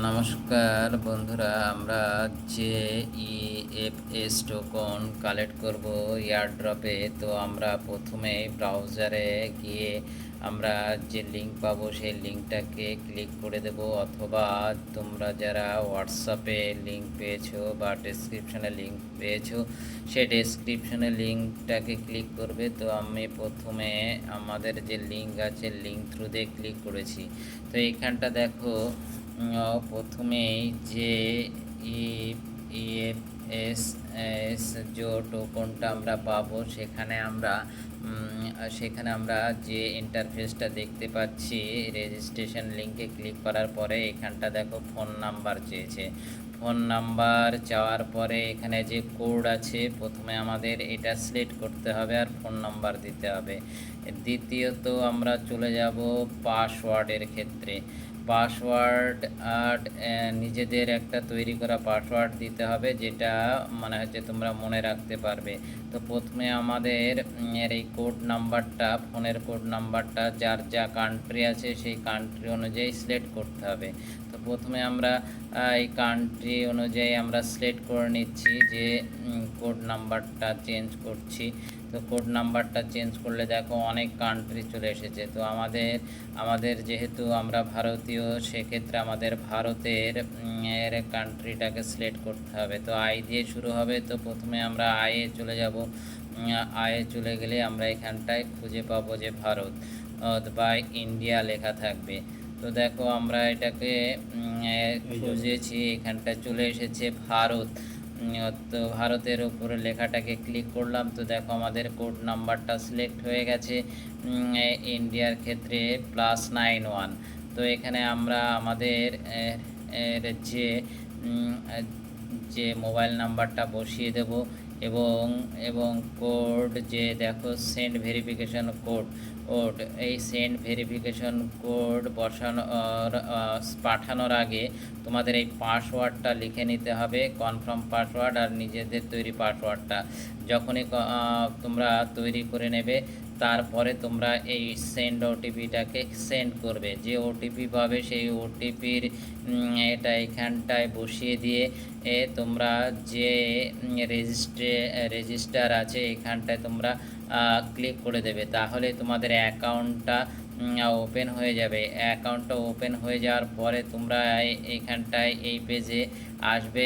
নমস্কার বন্ধুরা, আমরা যে ইএফএস টোকন কালেক্ট করব এয়ারড্রপে তো আমরা প্রথমে ব্রাউজারে গিয়ে আমরা যে লিঙ্ক পাবো, সেই লিঙ্কটাকে ক্লিক করে দেব। অথবা তোমরা যারা হোয়াটসঅ্যাপে লিঙ্ক পেয়েছ বা ডেসক্রিপশনে লিঙ্ক পেয়েছ, সেই ডেসক্রিপশনে লিঙ্কটাকে ক্লিক করবে। তো আমি প্রথমে আমাদের যে লিঙ্ক আছে লিঙ্ক থ্রু দিয়ে ক্লিক করেছি। তো এইখানটা দেখো প্রথমেই যে ইএফএস এস এস যে টোকনটা আমরা পাবো, সেখানে আমরা সেখানে আমরা যে ইন্টারফেসটা দেখতে পাচ্ছি রেজিস্ট্রেশন লিঙ্কে ক্লিক করার পরে এখানটা দেখো ফোন নাম্বার চেয়েছে। ফোন নাম্বার চাওয়ার পরে এখানে যে কোড আছে, প্রথমে আমাদের এটা সিলেক্ট করতে হবে আর ফোন নাম্বার দিতে হবে। দ্বিতীয়ত আমরা চলে যাব পাসওয়ার্ডের ক্ষেত্রে। পাসওয়ার্ড আর নিজেদের একটা তৈরি করা পাসওয়ার্ড দিতে হবে, যেটা মানে হচ্ছে তোমরা মনে রাখতে পারবে। তো প্রথমে আমাদের এই কোড নাম্বারটা, ফোনের কোড নাম্বারটা, যার যা কান্ট্রি আছে সেই কান্ট্রি অনুযায়ী সিলেক্ট করতে হবে। তো প্রথমে আমরা এই কান্ট্রি অনুযায়ী আমরা সিলেক্ট করে নিচ্ছি যে কোড নাম্বারটা চেঞ্জ করছি। তো কোড নাম্বারটা চেঞ্জ করলে দেখো অনেক কান্ট্রি চলে এসেছে। তো আমাদের আমাদের যেহেতু আমরা ভারতীয় সেক্ষেত্রে আমাদের ভারতের এর কান্ট্রিটাকে সিলেক্ট করতে হবে। তো আই দিয়ে শুরু হবে। তো প্রথমে আমরা আয়ে চলে যাব। আয়ে চলে গেলে আমরা এখানটায় খুঁজে পাবো যে ভারত বা ইন্ডিয়া লেখা থাকবে। তো দেখো আমরা এটাকে খুঁজেছি এখানটা চলে এসেছে ভারত। তো ভারতের উপরে লেখাটাকে ক্লিক করলাম। তো দেখো আমাদের কোড নাম্বারটা সিলেক্ট হয়ে গেছে। ইন্ডিয়ার ক্ষেত্রে প্লাস নাইন ওয়ান তো এখানে আমরা আমাদের যে যে মোবাইল নাম্বারটা বসিয়ে দেব। এবং এবং কোড যে দেখো সেন্ড ভেরিফিকেশন কোড কোড এই সেন্ড ভেরিফিকেশন কোড বসানোর পাঠানোর আগে তোমাদের এই পাসওয়ার্ডটা লিখে নিতে হবে কনফার্ম পাসওয়ার্ড আর নিজেদের তৈরি পাসওয়ার্ডটা যখনই তোমরা তৈরি করে নেবে তারপরে তোমরা এই সেন্ড ওটিপিটাকে সেন্ড করবে। যে ওটিপি পাবে সেই ওটিপির এটা এখানটায় বসিয়ে দিয়ে, এ তোমরা যে রেজিস্ট্রে রেজিস্টার আছে এখানটায় তোমরা ক্লিক করে দেবে। তাহলে তোমাদের অ্যাকাউন্টটা ওপেন হয়ে যাবে। অ্যাকাউন্টটা ওপেন হয়ে যাওয়ার পরে তোমরা এই- এইখানটায় এই পেজে আসবে।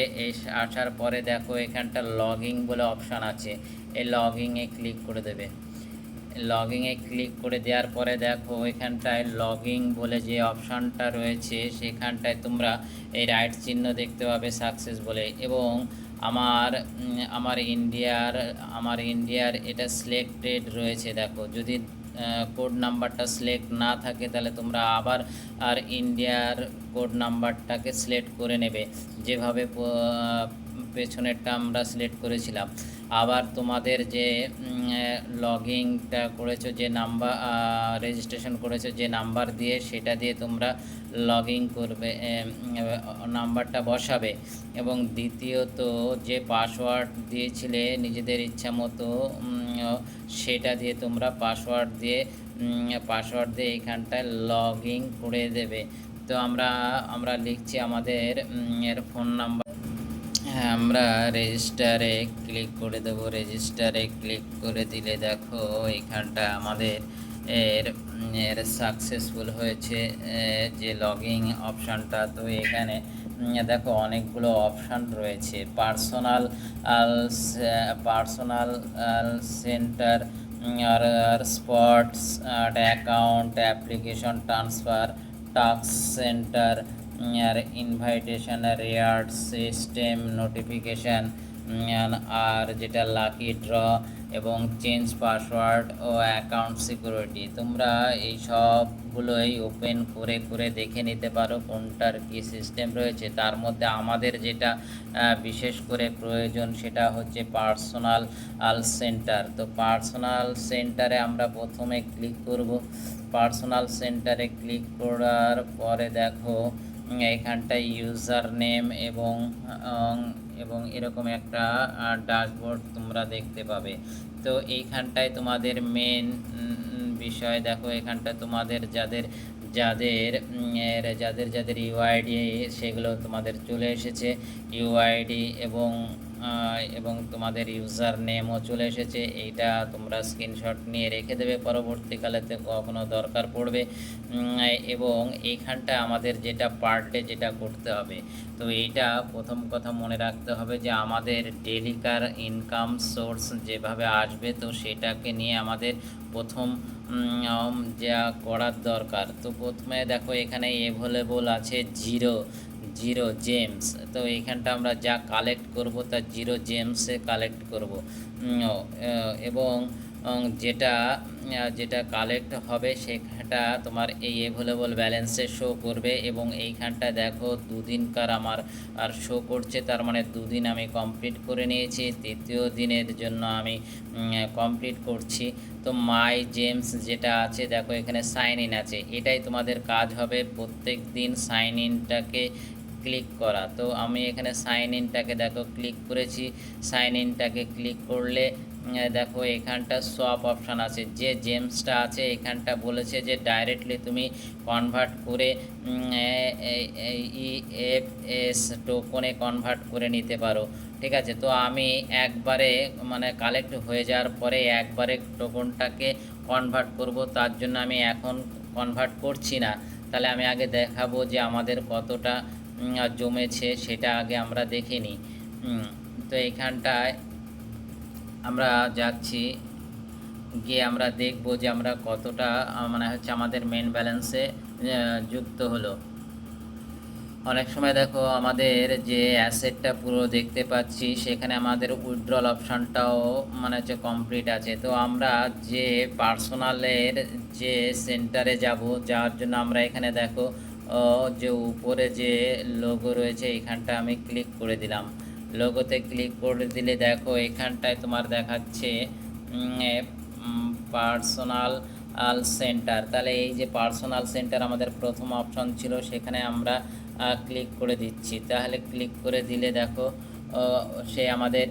আসার পরে দেখো এখানটা লগিং বলে অপশান আছে। এই লগিংয়ে ক্লিক করে দেবে। লগিংয়ে ক্লিক করে দেওয়ার পরে দেখো এখানটায় লগিং বলে যে অপশানটা রয়েছে, সেখানটায় তোমরা এই রাইট চিহ্ন দেখতে পাবে সাকসেস বলে। এবং আমার আমার ইন্ডিয়ার আমার ইন্ডিয়ার এটা সিলেক্টেড রয়েছে দেখো। যদি কোড নাম্বারটা সিলেক্ট না থাকে তাহলে তোমরা আবার আর ইন্ডিয়ার কোড নাম্বারটাকে সিলেক্ট করে নেবে। যেভাবে পেছনেরটা আমরা সিলেক্ট করেছিলাম। আবার তোমাদের যে লগিংটা করেছ, যে নাম্বার রেজিস্ট্রেশন করেছ, যে নাম্বার দিয়ে সেটা দিয়ে তোমরা লগইন করবে নাম্বারটা বসাবে। এবং দ্বিতীয়ত যে পাসওয়ার্ড দিয়েছিলে, নিজেদের ইচ্ছা মতো সেটা দিয়ে তোমরা পাসওয়ার্ড দিয়ে পাসওয়ার্ড দিয়ে এখানটায় লগ ইন করে দেবে। তো আমরা আমরা লিখছি আমাদের এর ফোন নাম্বার আমরা রেজিস্টারে ক্লিক করে দেবো। রেজিস্টারে ক্লিক করে দিলে দেখো এখানটা আমাদের এর এর সাকসেসফুল হয়েছে যে লগিং অপশানটা তো এখানে দেখো অনেকগুলো অপশান রয়েছে। পার্সোনাল পার্সোনাল সেন্টার আর আর spots account application transfer task centre আর ইনভাইটেশন রেয়ার্ড সিস্টেম নোটিফিকেশান আর যেটা লাকি ড্র এবং চেঞ্জ পাসওয়ার্ড ও অ্যাকাউন্ট সিকিউরিটি তোমরা এই সবগুলোই ওপেন করে করে দেখে নিতে পারো কোনটার কী সিস্টেম রয়েছে। তার মধ্যে আমাদের যেটা বিশেষ করে প্রয়োজন সেটা হচ্ছে পার্সোনাল আল সেন্টার তো পার্সোনাল সেন্টারে আমরা প্রথমে ক্লিক করব। পার্সোনাল সেন্টারে ক্লিক করার পরে দেখো এখানটায় ইউজার নেম এবং এবং এরকম একটা ড্যাশবোর্ড তোমরা দেখতে পাবে। তো এইখানটায় তোমাদের মেন বিষয় দেখো, এখানটা তোমাদের যাদের যাদের যাদের যাদের ইউআইডি সেগুলো তোমাদের চলে এসেছে। ইউআইডি এবং এবং তোমাদের ইউজার নেমও চলে এসেছে। এইটা তোমরা স্ক্রিনশট নিয়ে রেখে দেবে। পরবর্তীকালেতে কখনো দরকার পড়বে। এবং এইখানটা আমাদের যেটা পার ডে যেটা করতে হবে। তো এইটা প্রথম কথা মনে রাখতে হবে যে আমাদের ডেলিকার ইনকাম সোর্স যেভাবে আসবে, তো সেটাকে নিয়ে আমাদের প্রথম যা করার দরকার। তো প্রথমে দেখো এখানে এভেলেবল আছে জিরো জিরো জেমস। তো এইখানটা আমরা যা কালেক্ট করব, তা জিরো জেমসে কালেক্ট করব। এবং যেটা যেটা কালেক্ট হবে সেটা তোমার এই এভেলেবল ব্যালেন্সে শো করবে, এবং এইখানটা দেখো, দুদিনকার আমার আর শো করছে, তার মানে দুদিন আমি কমপ্লিট করে নিয়েছি, তৃতীয় দিনের জন্য আমি কমপ্লিট করছি। তো মাই জেমস যেটা আছে, দেখো এখানে সাইন ইন আছে। এটাই তোমাদের কাজ হবে প্রত্যেক দিন সাইন ইনটাকে ক্লিক করা। তো আমি এখানে সাইন ইনটাকে দেখো ক্লিক করেছি। সাইন ইনটাকে ক্লিক করলে দেখো এখানটা সোয়াপ অপশান আছে। যে জেমসটা আছে, এখানটা বলেছে যে ডাইরেক্টলি তুমি কনভার্ট করে ই এফ এস টোকনে কনভার্ট করে নিতে পারো। ঠিক আছে? তো আমি একবারে মানে কালেক্ট হয়ে যাওয়ার পরে একবারে টোকনটাকে কনভার্ট করব। তার জন্য আমি এখন কনভার্ট করছি না। তাহলে আমি আগে দেখাবো যে আমাদের কতটা জমেছে সেটা আগে আমরা দেখে নিই উম, তো এইখানটায় আমরা যাচ্ছি গিয়ে আমরা দেখব যে আমরা কতটা মানে হচ্ছে আমাদের মেন ব্যালেন্সে যুক্ত হলো। অনেক সময় দেখো আমাদের যে অ্যাসেটটা পুরো দেখতে পাচ্ছি সেখানে আমাদের উইথড্রল অপশানটাও মানে হচ্ছে কমপ্লিট আছে। তো আমরা যে পার্সোনালের যে সেন্টারে যাব যার জন্য আমরা এখানে দেখো যে উপরে যে লোগো রয়েছে, এখানটা আমি ক্লিক করে দিলাম। লোগোতে ক্লিক করে দিলে দেখো, এখানটায় তোমার দেখাচ্ছে পার্সোনাল আল সেন্টার তাহলে এই যে পার্সোনাল সেন্টার আমাদের প্রথম অপশন ছিল, সেখানে আমরা ক্লিক করে দিচ্ছি। তাহলে ক্লিক করে দিলে দেখো সে আমাদের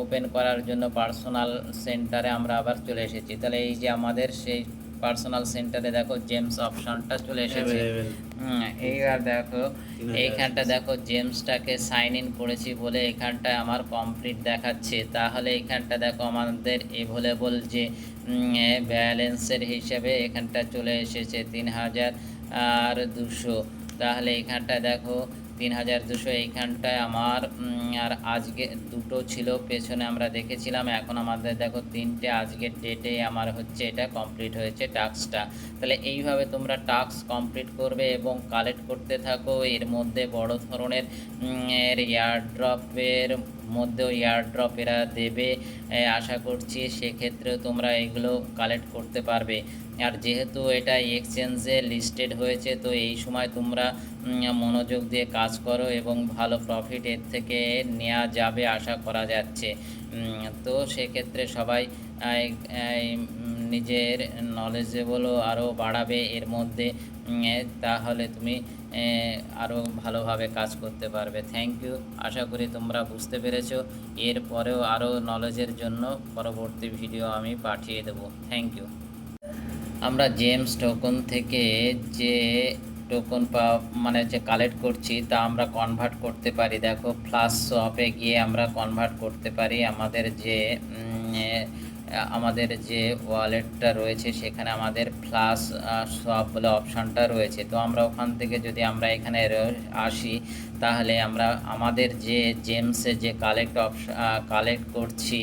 ওপেন করার জন্য পার্সোনাল সেন্টারে আমরা আবার চলে এসেছি। তাহলে এই যে আমাদের সেই পার্সোনাল সেন্টারে দেখো জেমস অপশনটা চলে এসেছে। এইবার দেখো এইখানটা দেখো জেমসটাকে সাইন ইন করেছি বলে এখানটায় আমার কমপ্লিট দেখাচ্ছে। তাহলে এখানটা দেখো আমাদের এভেলেবল যে ব্যালেন্সের হিসেবে এখানটা চলে এসেছে তিন হাজার আর দুশো। তাহলে এখানটা দেখো তিন হাজার দুশো এইখানটায় আমার আর আজকে দুটো ছিল, পেছনে আমরা দেখেছিলাম, এখন আমাদের দেখো তিনটে আজকের ডেটে আমার হচ্ছে এটা কমপ্লিট হয়েছে টাস্কটা তাহলে এইভাবে তোমরা টাস্ক কমপ্লিট করবে এবং কালেক্ট করতে থাকো, এর মধ্যে বড় ধরনের এয়ারড্রপের মধ্যেও এয়ারড্রপ এরা দেবে আশা করছি সেক্ষেত্রে তোমরা এগুলো কালেক্ট করতে পারবে। আর যেহেতু এটা এক্সচেঞ্জে লিস্টেড হয়েছে, তো এই সময় তোমরা মনোযোগ দিয়ে কাজ করো এবং ভালো প্রফিট এর থেকে নেওয়া যাবে আশা করা যাচ্ছে। তো সেক্ষেত্রে সবাই নিজের নলেজেবলও আরও বাড়াবে এর মধ্যে। তাহলে তুমি আরও ভালোভাবে কাজ করতে পারবে। থ্যাংক ইউ আশা করি তোমরা বুঝতে পেরেছ। এরপরেও আরও নলেজের জন্য পরবর্তী ভিডিও আমি পাঠিয়ে দেবো। থ্যাংক ইউ আমরা জেমস টোকন থেকে যে টোকন পা মানে যে কালেক্ট করছি, তা আমরা কনভার্ট করতে পারি। দেখো ফ্লাশ শপে গিয়ে আমরা কনভার্ট করতে পারি। আমাদের যে আমাদের যে ওয়ালেটটা রয়েছে, সেখানে আমাদের ফ্লাশ শপ বলে অপশানটা রয়েছে। তো আমরা ওখান থেকে যদি আমরা এখানে আসি, তাহলে আমরা আমাদের যে জেমসে যে কালেক্ট অপশন কালেক্ট করছি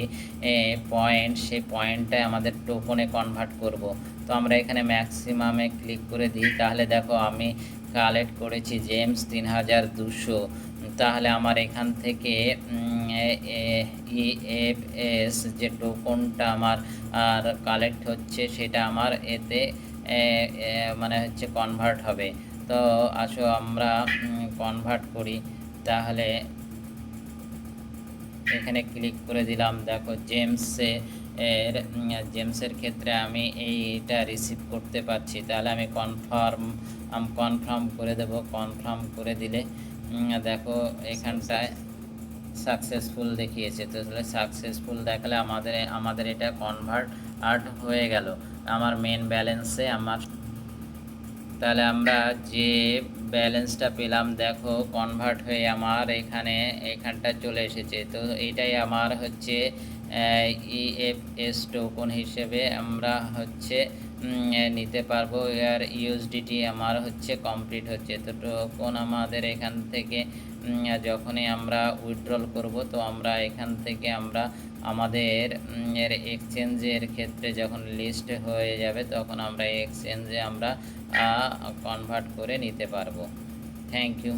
পয়েন্ট সেই পয়েন্টটাই আমাদের টোকনে কনভার্ট করব। তো আমরা এখানে ম্যাক্সিমামে ক্লিক করে দিই। তাহলে দেখো আমি কালেক্ট করেছি জেমস তিন হাজার দুশো। তাহলে আমার এখান থেকে ইএফএস যে টোকনটা আমার, আর কালেক্ট হচ্ছে সেটা আমার এতে মানে হচ্ছে কনভার্ট হবে। তো আসো আমরা কনভার্ট করি। তাহলে এখানে ক্লিক করে দিলাম। দেখো জেমসে এর জেমসের ক্ষেত্রে আমি এইটা রিসিভ করতে পারছি। তাহলে আমি কনফার্ম কনফার্ম করে দেব। কনফার্ম করে দিলে দেখো এখানটায় সাকসেসফুল দেখিয়েছে। তো তাহলে সাকসেসফুল দেখালে আমাদের আমাদের এটা কনভার্ট আর্ট হয়ে গেল। আমার মেন ব্যালেন্সে আমার, তাহলে আমরা যে ব্যালেন্সটা পেলাম, দেখো কনভার্ট হয়ে আমার এখানে এখানটা চলে এসেছে। তো এইটাই আমার হচ্ছে ইএফএস টোকন হিসেবে আমরা হচ্ছে নিতে পারব। আর ইউএসডিটি আমার হচ্ছে কমপ্লিট হচ্ছে। তো টোকন আমাদের এখান থেকে যখনই আমরা উইথড্রল করব, তো আমরা এখান থেকে আমরা আমাদের এর এক্সচেঞ্জের ক্ষেত্রে যখন লিস্ট হয়ে যাবে, তখন আমরা এক্সচেঞ্জে আমরা কনভার্ট করে নিতে পারব। Thank you